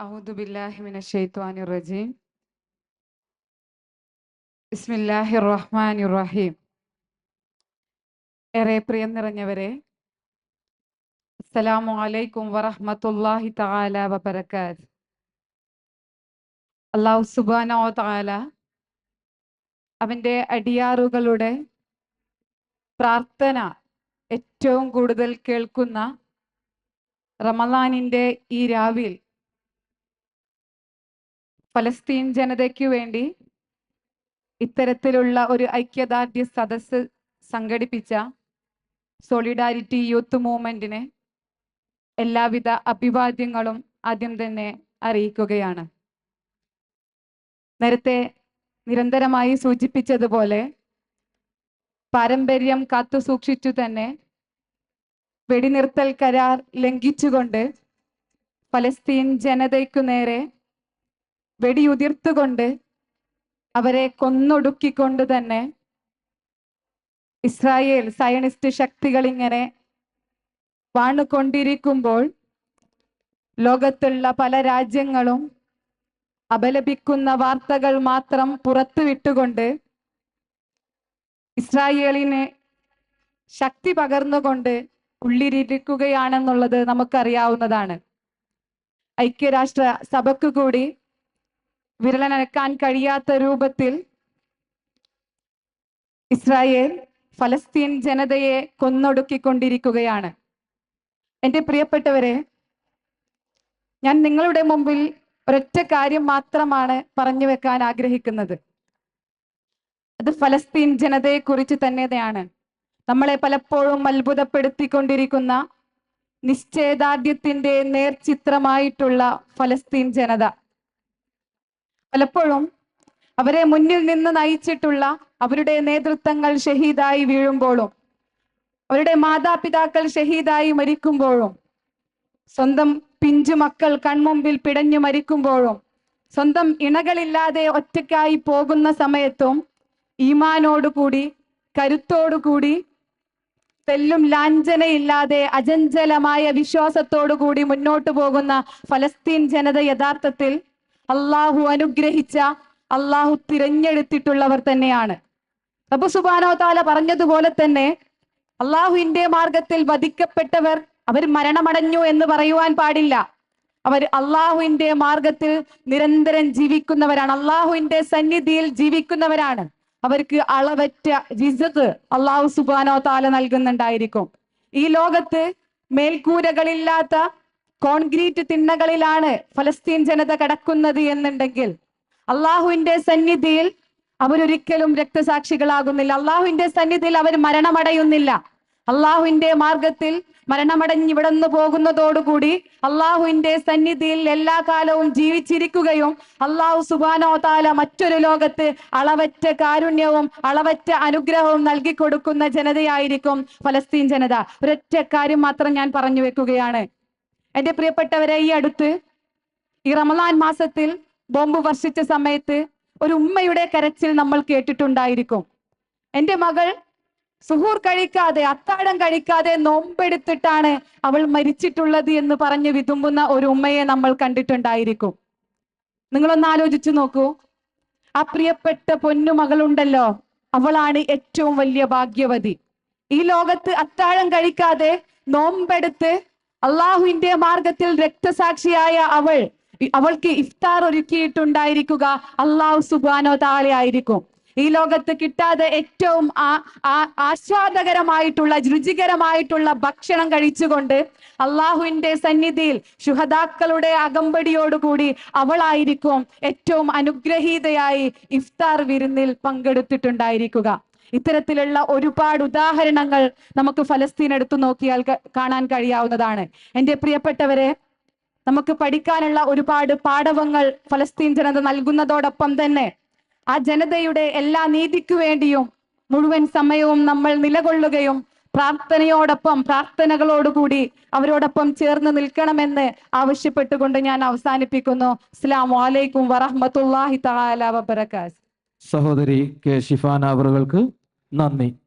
أعوذ بالله من الشيطان الرجيم بسم الله الرحمن الرحيم ഏറെ പ്രിയം നിറഞ്ഞവരെ അസ്സലാമു അലൈക്കും വറഹ്മത്തുള്ളാഹി തആല വബറകാത്ത് അല്ലാഹു സുബ്ഹാനഹു വ തആല അവന്റെ അടിയാറുകളുടെ പ്രാർത്ഥന ഏറ്റവും കൂടുതൽ കേൾക്കുന്ന റമദാനിന്റെ ഈ രാവിൽ ഫലസ്തീൻ ജനതയ്ക്ക് വേണ്ടി ഇത്തരത്തിലുള്ള ഒരു ഐക്യദാർഢ്യ സദസ്സ് സംഘടിപ്പിച്ച സോളിഡാരിറ്റി യൂത്ത് മൂവ്മെന്റിന് എല്ലാവിധ അഭിവാദ്യങ്ങളും ആദ്യം തന്നെ അറിയിക്കുകയാണ്. നേരത്തെ നിരന്തരമായി സൂചിപ്പിച്ചതുപോലെ പാരമ്പര്യം കാത്തു സൂക്ഷിച്ചു തന്നെ വെടിനിർത്തൽ കരാർ ലംഘിച്ചുകൊണ്ട് ഫലസ്തീൻ ജനതയ്ക്കു നേരെ വെടിയുതിർത്തുകൊണ്ട് അവരെ കൊന്നൊടുക്കിക്കൊണ്ട് തന്നെ ഇസ്രായേൽ സയണിസ്റ്റ് ശക്തികൾ ഇങ്ങനെ വാണുകൊണ്ടിരിക്കുമ്പോൾ ലോകത്തുള്ള പല രാജ്യങ്ങളും അപലപിക്കുന്ന വാർത്തകൾ മാത്രം പുറത്തുവിട്ടുകൊണ്ട് ഇസ്രായേലിന് ശക്തി പകർന്നുകൊണ്ട് ഉള്ളിരിക്കുകയാണെന്നുള്ളത് നമുക്കറിയാവുന്നതാണ്. ഐക്യരാഷ്ട്ര സഭയ്ക്ക് കൂടി വിരലനക്കാൻ കഴിയാത്ത രൂപത്തിൽ ഇസ്രായേൽ ഫലസ്തീൻ ജനതയെ കൊന്നൊടുക്കിക്കൊണ്ടിരിക്കുകയാണ്. എന്റെ പ്രിയപ്പെട്ടവരെ ഞാൻ നിങ്ങളുടെ മുമ്പിൽ ഒരൊറ്റ കാര്യം മാത്രമാണ് പറഞ്ഞു വെക്കാൻ ആഗ്രഹിക്കുന്നത്. അത് ഫലസ്തീൻ ജനതയെ കുറിച്ച് തന്നെയാണ്. നമ്മളെ പലപ്പോഴും അത്ഭുതപ്പെടുത്തിക്കൊണ്ടിരിക്കുന്ന നിശ്ചയദാർഢ്യത്തിന്റെ നേർചിത്രമായിട്ടുള്ള ഫലസ്തീൻ ജനത. പലപ്പോഴും അവരെ മുന്നിൽ നിന്ന് നയിച്ചിട്ടുള്ള അവരുടെ നേതൃത്വങ്ങൾ ഷഹീദായി വീഴുമ്പോഴും അവരുടെ മാതാപിതാക്കൾ ഷഹീദായി മരിക്കുമ്പോഴും സ്വന്തം പിഞ്ചു മക്കൾ കൺമുമ്പിൽ പിടഞ്ഞു മരിക്കുമ്പോഴും സ്വന്തം ഇണകളില്ലാതെ ഒറ്റയ്ക്കായി പോകുന്ന സമയത്തും ഈമാനോടുകൂടി കരുത്തോടുകൂടി തെല്ലും ലാഞ്ചനയില്ലാതെ അജഞ്ചലമായ വിശ്വാസത്തോടുകൂടി മുന്നോട്ടു പോകുന്ന ഫലസ്തീൻ ജനത യഥാർത്ഥത്തിൽ അള്ളാഹു അനുഗ്രഹിച്ച അള്ളാഹു തിരഞ്ഞെടുത്തിട്ടുള്ളവർ തന്നെയാണ്. അബു സുബാനോ താല പറഞ്ഞതുപോലെ തന്നെ അള്ളാഹുവിന്റെ മാർഗത്തിൽ വധിക്കപ്പെട്ടവർ അവർ മരണമടഞ്ഞു എന്ന് പറയുവാൻ പാടില്ല. അവർ അള്ളാഹുവിന്റെ മാർഗത്തിൽ നിരന്തരം ജീവിക്കുന്നവരാണ്. അള്ളാഹുവിന്റെ സന്നിധിയിൽ ജീവിക്കുന്നവരാണ്. അവർക്ക് അളവറ്റ രിസത്ത് അള്ളാഹു സുബാനോ താല നൽകുന്നുണ്ടായിരിക്കും. ഈ ലോകത്ത് മേൽക്കൂരകളില്ലാത്ത കോൺക്രീറ്റ് തിണ്ണകളിലാണ് ഫലസ്തീൻ ജനത കടക്കുന്നത് എന്നുണ്ടെങ്കിൽ അള്ളാഹുവിന്റെ സന്നിധിയിൽ അവരൊരിക്കലും രക്തസാക്ഷികളാകുന്നില്ല. അള്ളാഹുവിന്റെ സന്നിധിയിൽ അവർ മരണമടയുന്നില്ല. അള്ളാഹുവിന്റെ മാർഗത്തിൽ മരണമടഞ്ഞ് ഇവിടെ നിന്ന് പോകുന്നതോടുകൂടി അള്ളാഹുവിന്റെ സന്നിധിയിൽ എല്ലാ കാലവും ജീവിച്ചിരിക്കുകയും അള്ളാഹു സുബാനോ താല മറ്റൊരു ലോകത്ത് അളവറ്റ കാരുണ്യവും അളവറ്റ അനുഗ്രഹവും നൽകി കൊടുക്കുന്ന ജനതയായിരിക്കും ഫലസ്തീൻ ജനത. ഒരൊറ്റ കാര്യം മാത്രം ഞാൻ പറഞ്ഞു വെക്കുകയാണ്. എന്റെ പ്രിയപ്പെട്ടവരെ ഈ അടുത്ത് ഈ റമലാൻ മാസത്തിൽ ബോംബ് വർഷിച്ച സമയത്ത് ഒരു ഉമ്മയുടെ കരച്ചിൽ നമ്മൾ കേട്ടിട്ടുണ്ടായിരിക്കും. എന്റെ മകൾ സുഹൂർ കഴിക്കാതെ അത്താഴം കഴിക്കാതെ നോമ്പെടുത്തിട്ടാണ് അവൾ മരിച്ചിട്ടുള്ളത് എന്ന് പറഞ്ഞ് വിതുമ്പുന്ന ഒരു ഉമ്മയെ നമ്മൾ കണ്ടിട്ടുണ്ടായിരിക്കും. നിങ്ങളൊന്ന് ആലോചിച്ചു നോക്കൂ. ആ പ്രിയപ്പെട്ട പൊന്നു മകളുണ്ടല്ലോ. അവളാണ് ഏറ്റവും വലിയ ഭാഗ്യവതി. ഈ ലോകത്ത് അത്താഴം കഴിക്കാതെ നോമ്പെടുത്ത് അള്ളാഹുവിന്റെ മാർഗത്തിൽ രക്തസാക്ഷിയായ അവൾ അവൾക്ക് ഇഫ്താർ ഒരുക്കിയിട്ടുണ്ടായിരിക്കുക അള്ളാഹു സുബാനോ താഴെ ആയിരിക്കും. ഈ ലോകത്ത് കിട്ടാതെ ഏറ്റവും ആസ്വാദകരമായിട്ടുള്ള രുചികരമായിട്ടുള്ള ഭക്ഷണം കഴിച്ചുകൊണ്ട് അള്ളാഹുവിന്റെ സന്നിധിയിൽ ശുഹദാക്കളുടെ അകമ്പടിയോടുകൂടി അവളായിരിക്കും ഏറ്റവും അനുഗ്രഹീതയായി ഇഫ്താർ വിരുന്നിൽ പങ്കെടുത്തിട്ടുണ്ടായിരിക്കുക. ഇത്തരത്തിലുള്ള ഒരുപാട് ഉദാഹരണങ്ങൾ നമുക്ക് ഫലസ്തീൻ എടുത്തു നോക്കിയാൽ കാണാൻ കഴിയാവുന്നതാണ്. എന്റെ പ്രിയപ്പെട്ടവരെ നമുക്ക് പഠിക്കാനുള്ള ഒരുപാട് പാഠവങ്ങൾ ഫലസ്തീൻ ജനത നൽകുന്നതോടൊപ്പം തന്നെ ആ ജനതയുടെ എല്ലാ നീതിക്കു വേണ്ടിയും മുഴുവൻ സമയവും നമ്മൾ നിലകൊള്ളുകയും പ്രാർത്ഥനയോടൊപ്പം പ്രാർത്ഥനകളോടുകൂടി അവരോടൊപ്പം ചേർന്ന് നിൽക്കണമെന്ന് ആവശ്യപ്പെട്ടുകൊണ്ട് ഞാൻ അവസാനിപ്പിക്കുന്നു. അസ്സാം വലൈക്കും വറഹമത്തല്ലാഹി വബറകാത്ത് സഹോദരി കെ ഷിഫാന അവറുകൾക്ക് 那没